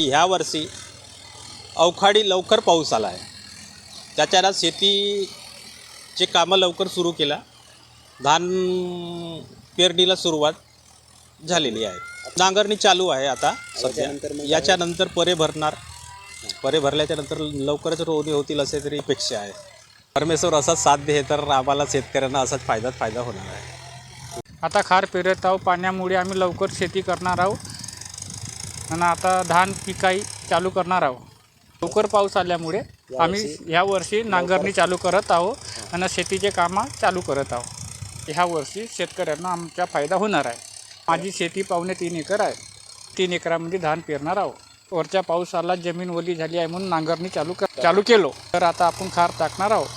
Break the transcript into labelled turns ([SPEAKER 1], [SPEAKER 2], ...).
[SPEAKER 1] ह्या वर्षी अवकाळी लवकर पाऊस आला आहे. त्याच्यानं शेतीचे कामं लवकर सुरू केला. धान पेरणीला सुरुवात झालेली आहे. नांगरणी चालू आहे आता सध्या. याच्यानंतर परे भरणार. परे भरल्याच्या नंतर लवकरच रोवणी होतील असे तरी अपेक्षा आहे. परमेश्वर असाच साथ दे तर आम्हाला शेतकऱ्यांना असाच फायदाच फायदा होणार आहे.
[SPEAKER 2] आता खार पेरत आहोत. पाण्यामुळे आम्ही लवकर शेती करणार आहोत. आणि आता धान पिकाई चालू करणार आहोत. लवकर पाऊस आल्यामुळे आम्ही ह्या वर्षी नांगरणी चालू करत आहोत आणि शेतीचे कामं चालू करत आहोत. ह्या वर्षी शेतकऱ्यांना आमचा फायदा होणार आहे. माझी शेती पावणे तीन एकर आहे. तीन एकरामध्ये धान पेरणार आहोत. वरच्या पाऊस आला जमीन ओली झाली आहे म्हणून नांगरणी चालू कर चालू केलो. तर आता आपण खार टाकणार आहोत.